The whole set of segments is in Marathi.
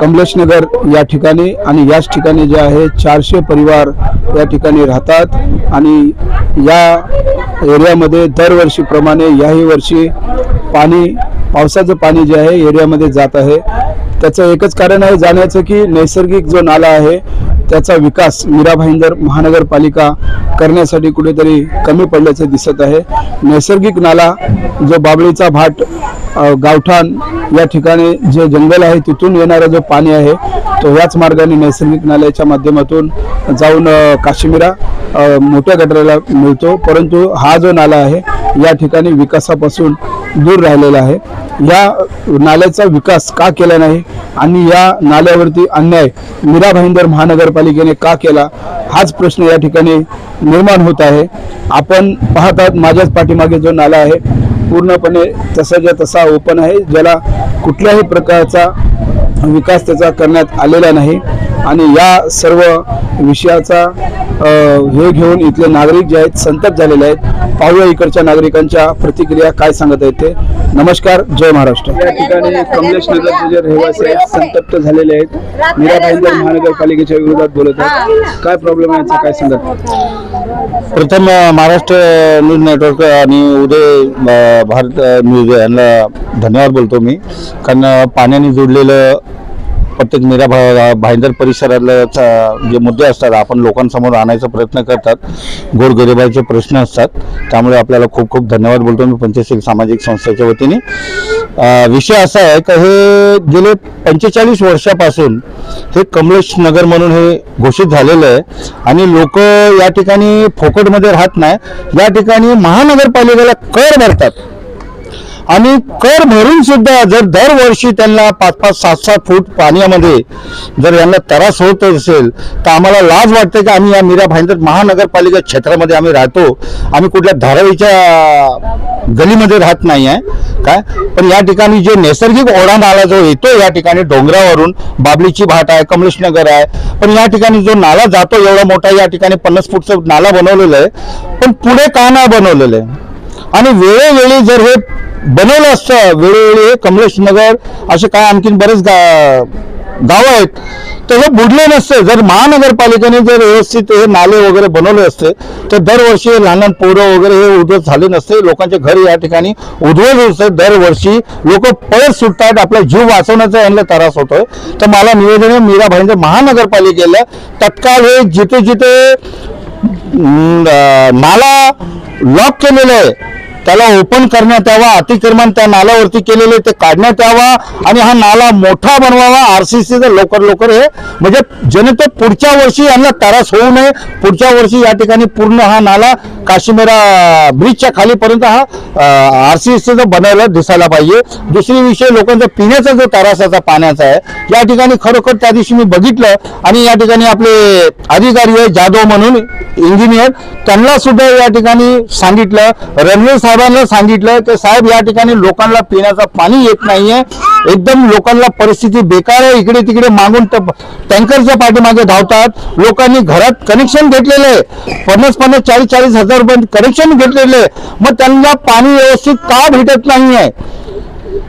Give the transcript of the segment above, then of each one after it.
कमलेशनगर या ठिकाणी आणि याच ठिकाणी जे आहे चारशे परिवार या ठिकाणी राहतात. आणि या एरियामध्ये दरवर्षीप्रमाणे याही वर्षी पाणी पावसाचं पाणी जे आहे एरियामध्ये जात आहे. त्याचं एकच कारण आहे जाण्याचं की नैसर्गिक जो नाला आहे त्याचा विकास मीरा भाईंदर महानगरपालिका करण्यासाठी कुठेतरी कमी पडल्याचं दिसत आहे. नैसर्गिक नाला जो बाबळीचा भाट गावठाण या ठिकाणी जे जंगल आहे तिथून येणारा जो पाणी आहे तो याच मार्गाने नैसर्गिक नाल्याच्या माध्यमातून जाऊन काश्मीरा मोठ्या गटाराला मिळतो. परंतु हा जो नाला आहे या ठिकाणी विकासापासून दूर राहिलेला आहे. या नाल्याचा विकास का केला नाही आणि या नाल्यावरती अन्याय मीरा भाईंदर महानगरपालिकेने का केला हाच प्रश्न या ठिकाणी निर्माण होत आहे. आपण पाहतात माझ्याच पाठीमागे जो नाला आहे पूर्णपणे तसाच्या तसा ओपन आहे ज्याला कुठल्याही प्रकारचा विकास त्याचा करण्यात आलेला नाही. आणि या सर्व विषयाचा हे घेऊन इथले नागरिक जे आहेत संतप्त झालेले आहेत. पाहूया इकडच्या नागरिकांच्या प्रतिक्रिया काय सांगत आहेत ते नमस्कार जय महाराष्ट्र. या ठिकाणी कमलेश नगरचे जे रहिवासी आहेत संतप्त झालेले आहेत. मीरा भाईंदर महानगरपालिकेच्या विरोधात बोलत आहेत काय प्रॉब्लेम आहे याचा काय सांगत प्रथम महाराष्ट्र न्यूज नेटवर्क आणि उदय भारत न्यूज यांना धन्यवाद बोलतो मी. कारण पाण्याने जोडलेलं प्रत्येक मीरा भा भाईंदर परिसरातलं जे मुद्दे असतात आपण लोकांसमोर आणायचा प्रयत्न करतात. गोरगरिबाचे प्रश्न असतात. त्यामुळे आपल्याला खूप खूप धन्यवाद बोलतो मी पंचशील सामाजिक संस्थेच्या वतीने. विषय असा आहे का हे गेले पंचेचाळीस वर्षापासून हे कमलेश नगर म्हणून हे घोषित झालेलं आहे आणि लोक या ठिकाणी फोकटमध्ये राहत नाही. या ठिकाणी महानगरपालिकेला कर भरतात. आणि कर भरून सुद्धा जर दरवर्षी त्यांना पाच पाच सात सात फूट पाण्यामध्ये जर यांना त्रास होत असेल तर आम्हाला लाज वाटते की आम्ही या मीरा भाईंदर महानगरपालिका क्षेत्रामध्ये आम्ही राहतो. आम्ही कुठल्या धारावीच्या गलीमध्ये राहत नाही आहे. काय? पण या ठिकाणी जे नैसर्गिक ओढा नाला जो येतो या ठिकाणी डोंगरावरून बाबलीची भाट आहे कमलेशनगर आहे. पण या ठिकाणी जो नाला जातो एवढा मोठा या ठिकाणी पन्नास फूटचा नाला बनवलेला आहे. पण पुढे का नाही बनवलेलं आहे? आणि वेळोवेळी जर हे बनवलं असतं. वेळोवेळी हे कमलेश नगर असे काय आणखीन बरेच गा गावं आहेत. तर हे बुडले नसते. जर महानगरपालिकेने जर व्यवस्थित हे नाले वगैरे बनवले असते तर दरवर्षी लहान लहान पोरं वगैरे हे उद्ध्वस्त झाले नसते. लोकांचे घर या ठिकाणी उद्ध्वस्त होते दरवर्षी लोक पळत सुटतात. आपला जीव वाचवण्याचा यांना त्रास होतोय. तर मला निवेदन आहे मीरा महानगरपालिकेला तत्काळ हे जिथे जिथे नाला लॉक केलेलं आहे त्याला ओपन करण्यात यावा अतिक्रमण त्या नाल्यावरती केलेले ते काढण्यात यावा आणि हा नाला मोठा बनवावा. आरसीसीचं लवकर लवकर हे म्हणजे जनते पुढच्या वर्षी यांना त्रास होऊ नये. पुढच्या वर्षी या ठिकाणी पूर्ण हा नाला काश्मीरा ब्रिजच्या खालीपर्यंत हा आरसीसीचं बनवायला दिसायला पाहिजे. दुसरी विषय लोकांचा पिण्याचा जो त्रासाचा पाण्याचा आहे. या ठिकाणी खरोखर त्या दिवशी मी बघितलं आणि या ठिकाणी आपले अधिकारी आहे जाधव म्हणून इंजिनियर त्यांना सुद्धा या ठिकाणी सांगितलं. रेल्वे साहेबांना सांगितलं की साहेब या ठिकाणी लोकांना पिण्याचं पाणी येत नाहीये. एकदम लोकांना परिस्थिती बेकार आहे. इकडे तिकडे मागून टँकरच्या पाठीमागे धावतात. लोकांनी घरात कनेक्शन घेतलेलं आहे. पन्नास पन्नास चाळीस चाळीस हजार रुपये कनेक्शन घेतलेले आहे. मग त्यांना पाणी व्यवस्थित का भेटत नाहीये?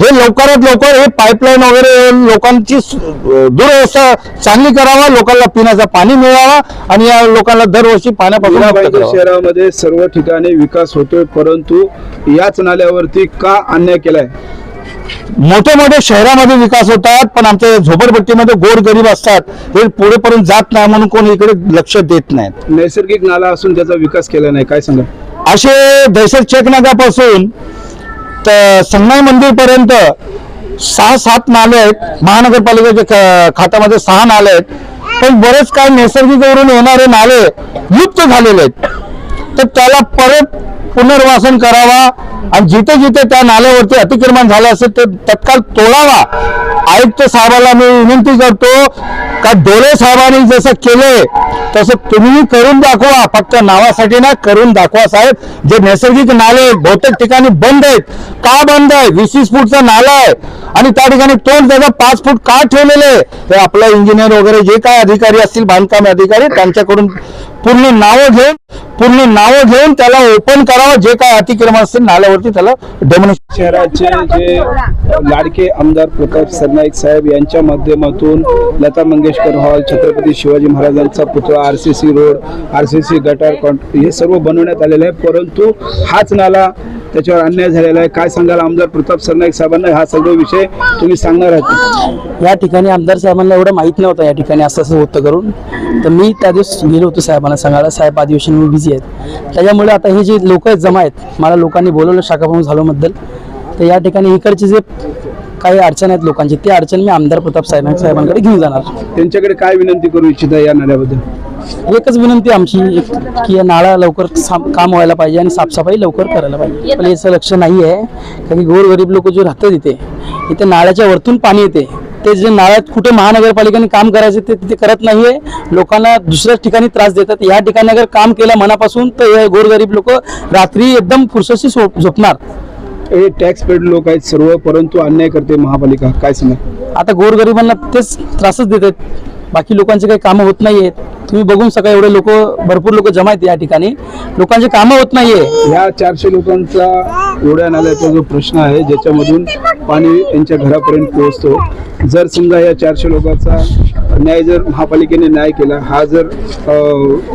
हे लवकरात लवकर हे पाईपलाईन वगैरे लोकांची दुरवस्था चांगली करावा लोकांना पिण्याचं पाणी मिळावा आणि या लोकांना दरवर्षी पाण्यापासून. शहरामध्ये सर्व ठिकाणी विकास होतोय परंतु याच नाल्यावरती का अन्याय केलाय? मोठे मोठे शहरामध्ये विकास होतात पण आमच्या झोपडपट्टीमध्ये गोर गरीब असतात. हे पुढेपर्यंत जात नाही म्हणून कोणी इकडे लक्ष देत नाहीत. नैसर्गिक नाला असून त्याचा विकास केला नाही काय सांगा असे दहशत चेकनागापासून तर संगमाई मंदिरपर्यंत सहा सात नाले आहेत. महानगरपालिकेच्या ख- खात्यामध्ये सहा नाले आहेत. पण बरेच काय नैसर्गिकवरून येणारे नाले लुप्त झालेले आहेत. तर त्याला परत पुनर्वासन करावा आणि जिथे जिथे त्या नाल्यावरती अतिक्रमण झालं असेल ते तत्काळ तोडावा. आयुक्त साहेबाला मी विनंती करतो का डोळे साहेबांनी जसं केलंय तसं तुम्ही करून दाखवा. फक्त नावासाठी ना करून दाखवा साहेब. जे नैसर्गिक नाले बहुतेक ठिकाणी बंद आहेत. का बंद आहे? वीस वीस फूटचा नाला आहे. आणि त्या ठिकाणी तोंड त्याचा पाच फूट का ठेवलेले आहे? ते आपला इंजिनियर वगैरे जे काय अधिकारी असतील बांधकाम अधिकारी त्यांच्याकडून पूर्ण नावं घेऊन पूर्ण नावं घेऊन त्याला ओपन करावं जे काय अतिक्रमण असतील नाल्यावरती त्याला डेमोनेशन शहराचे जे लाडके आमदार प्रताप सरनाईक साहेब यांच्या माध्यमातून लता मंगेशकर हॉल छत्रपती शिवाजी महाराजांचा पुतळा R C C road R C C गटार कॉन्ट हे सर्व बनवण्यात आलेलं आहे. परंतु हाच नाला त्याच्यावर अन्याय झालेला आहे. काय सांगाल आमदार प्रताप सरनाईक साहेबांना? हा सर्व विषय तुम्ही सांगणार आहात. या ठिकाणी आमदार साहेबांना एवढं माहीत नव्हतं या ठिकाणी असं असं होतं करून. तर मी त्या दिवस गेलो होतो साहेबांना सांगायला. साहेब अधिवेशन मी बिझी आहेत. त्याच्यामुळे आता हे जे लोक आहेत जमा आहेत मला लोकांनी बोलवलं शाखाप्रमुख झाल्याबद्दल तर या ठिकाणी इकडचे जे काही अडचण आहेत लोकांची ते अडचण मी आमदार प्रताप साहेब साहेबांकडे घेऊन जाणार. त्यांच्याकडे काय विनंती करू इच्छिता या नाल्याबद्दल? एकच विनंती आमची की या नाळा लवकर काम व्हायला पाहिजे आणि साफसफाई लवकर करायला पाहिजे. पण याचं लक्ष नाही आहे कारण गोरगरीब लोक जे राहतात इथे इथे नाळ्याच्या वरतून पाणी येते. ते जे नाळ्यात कुठे महानगरपालिकेने काम करायचे ते तिथे करत नाहीये. लोकांना दुसऱ्याच ठिकाणी त्रास देतात. या ठिकाणी अगर काम केलं मनापासून तर हे गोरगरीब लोक रात्री एकदम फुरसशी झोप- झोपणार. हे टॅक्स पेड लोक आहेत सर्व परंतु अन्याय करते महापालिका. काय सांगा आता गोरगरिबांना तेच त्रासच देत आहेत बाकी लोकांचे काही कामं होत नाहीयेत. तुम्ही बघून सकाळ एवढे लोक भरपूर लोक जमा आहेत या ठिकाणी. लोकांचे कामं होत नाहीये. ह्या चारशे लोकांचा ओढ्या नाल्याचा जो प्रश्न आहे ज्याच्यामधून पाणी त्यांच्या घरापर्यंत पोहोचतो. जर समजा या चारशे लोकांचा न्याय जर महापालिकेने न्याय केला हा जर अ,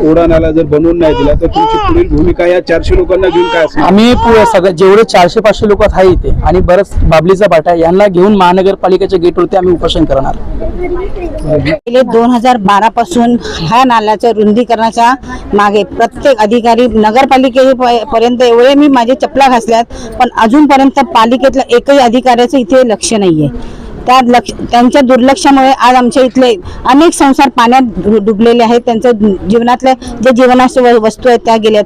ओढा नाला जर बनवून नाही दिला तर तुमची पुढील भूमिका या चारशे लोकांना घेऊन काय असणार आम्ही पु- सगळं जेवढे चारशे पाचशे लोक आहे इथे आणि बरंच बाबलीचा बाटा आहे, यांना घेऊन महानगरपालिकेच्या गेटवरती आम्ही उपोषण करणार. गेले दोन हजार बारा पासून या नाल्याच्या रुंदीकरणाच्या मागे प्रत्येक अधिकारी नगरपालिकेपर्यंत एवढे मी माझे चपला घासल्यात पण अजूनपर्यंत पालिकेतल्या एकही अधिकाऱ्याचं इथे लक्ष नाहीये. त्या लक्ष त्यांच्या दुर्लक्षामुळे आज आमच्या इथले अनेक संसार पाण्यात डुबलेले आहेत. त्यांचं जीवनातल्या जे जीवनाच्या व- वस्तू आहेत त्या गेल्यात.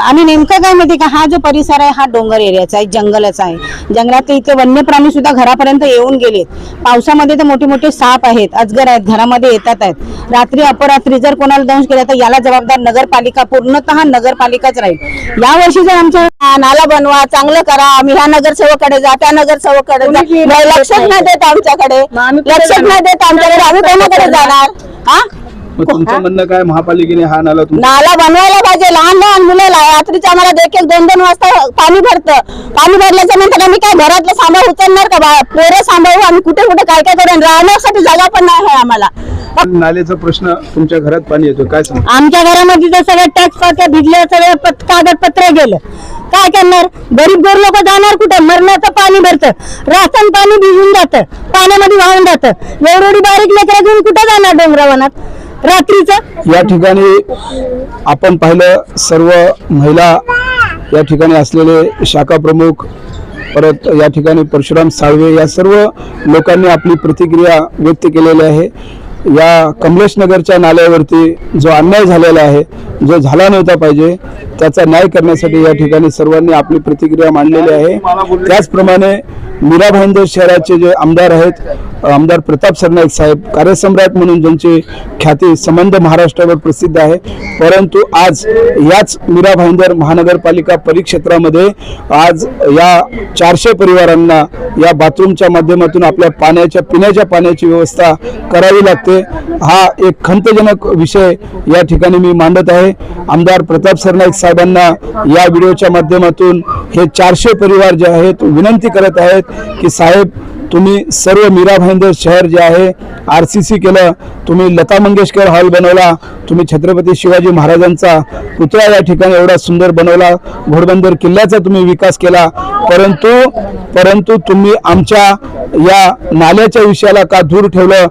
आणि नेमकं काय माहिती का? हा जो परिसर आहे हा डोंगर एरियाचा आहे जंगलाचा आहे. जंगलात इथे वन्य प्राणी सुद्धा घरापर्यंत येऊन गेलेत. पावसामध्ये तर मोठे मोठे साप आहेत अजगर आहेत घरामध्ये येतात आहेत. रात्री अपरात्री जर कोणाला दंश केला तर याला जबाबदार नगरपालिका पूर्णतः नगरपालिकाच राहील. यावर्षी जर आमच्या नाला बनवा चांगलं करा. आम्ही ह्या नगरसेवकडे जा त्या नगरसेवकडे जा. नाही, लक्षच नाही. देत आमच्याकडे. लक्षच नाही देत आमच्याकडे. आम्ही कोणाकडे जाणार? हा? मग तुमचं म्हणणं काय? महापालिकेने हा नाला तुमचा नाला बनवायला पाहिजे. लहान लहान मुलं ला- रात्रीचं आम्हाला एक एक दोन दोन वाजता पाणी भरतं. पाणी भरल्याच्या नंतर आम्ही काय घरातलं सांभाळ उचलणार का बा? पोरं सांभाळू आम्ही कुठे कुठे काय काय करू राहण्यासाठी जागा पण नाही आहे आम्हाला. नाल्याचा प्रश्न तुमच्या घरात पाणी येतो काय सांगा? आमच्या घरामध्ये तर सगळं टॅक्स पात्र भिजले सगळं पत- कागदपत्र गेलं. काय करणार? गरीब गोर लोक जाणार कुठं? मरणाचं पाणी भरतं. राशन पाणी भिजून जातं. पाण्यामध्ये वाहून जातं. एवढी बारीक लेकरं घेऊन कुठं जाणार डोंगरावनात? रात्रीचं? या ठिकाणी आपण पाहिलं सर्व महिला या ठिकाणी असलेले शाखा प्रमुख परत या ठिकाणी परशुराम साळवे या सर्व लोकांनी आपली प्रतिक्रिया व्यक्त केलेली आहे. या कमलेश नगरच्या नाल्यावरती जो अन्याय झालेला आहे जो झाला नव्हता पाहिजे त्याचा न्याय करण्यासाठी या ठिकाणी सर्वांनी आपली प्रतिक्रिया मांडलेली आहे. त्याचप्रमाणे मीरा भाईंदर शहराचे जे आमदार आहेत आमदार प्रताप सरनाईक साहेब कार्यसम्राट म्हणून ज्यांची ख्याती संबंध महाराष्ट्रावर प्रसिद्ध आहे. परंतु आज याच मीरा भाईंदर महानगरपालिका परिक्षेत्रामध्ये आज या चारशे परिवारांना या बाथरूमच्या माध्यमातून आपल्या पाण्याच्या पिण्याच्या पाण्याची व्यवस्था करावी लागते. हा एक खंतजनक विषय या ठिकाणी मी मांडत आहे. आमदार प्रताप सरनाईक साहेबांना या व्हिडिओच्या माध्यमातून हे चारशे परिवार जे आहेत विनंती करत आहेत की साहेब तुम्ही सर्व मीरा भाईंदर शहर जे आहे आर सी सी केलं तुम्ही लता मंगेशकर हॉल बनवला तुम्ही छत्रपती शिवाजी महाराजांचा पुतळा या ठिकाणी एवढा सुंदर बनवला घोडबंदर किल्ल्याचा तुम्ही विकास केला. परंतु परंतु तुम्ही आमच्या या नाल्याच्या विषयाला का दूर ठेवलं?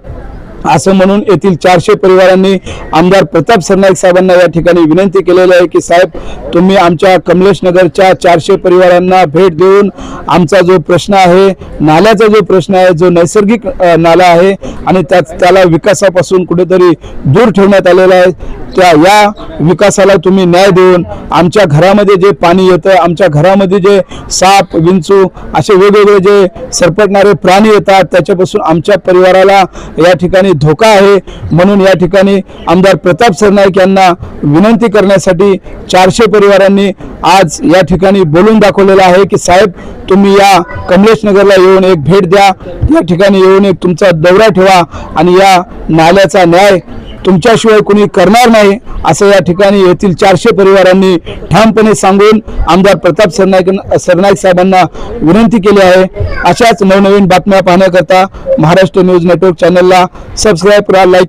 असं म्हणून येथील चारशे परिवारांनी आमदार प्रताप सरनाईक साहेबांना या ठिकाणी विनंती केलेली आहे की साहेब तुम्ही आमच्या कमलेश नगरच्या चारशे परिवारांना भेट देऊन आमचा जो प्रश्न आहे नाल्याचा जो प्रश्न आहे जो नैसर्गिक नाला आहे आणि त्यात त्याला विकासापासून कुठेतरी दूर ठेवण्यात आलेला आहे त्या या विकासाला तुम्ही न्याय देऊन आमच्या घरामध्ये जे पाणी येतं आमच्या घरामध्ये जे साप विंचू असे वेगवेगळे जे सरपटणारे प्राणी येतात त्याच्यापासून आमच्या परिवाराला या ठिकाणी ठिकाणी धोका आहे. म्हणून या ठिकाणी आमदार प्रताप सरनाईक यांना विनंती करण्यासाठी चारशे परिवारांनी आज या ठिकाणी बोलून दाखवलेलं आहे की साहेब तुम्ही या कमलेश नगरला येऊन एक भेट द्या. या ठिकाणी येऊन एक तुमचा दौरा ठेवा आणि या नाल्याचा न्याय तुमच्याशिवाय कुणी करणार नाही असं या ठिकाणी येथील चारशे परिवारांनी ठामपणे सांगून आमदार प्रताप सरनाईक सरनाईक साहेबांना विनंती केली आहे. अशाच नवनवीन बातम्या पाहण्याकरता महाराष्ट्र न्यूज नेटवर्क चॅनलला सबस्क्राईब करा लाईक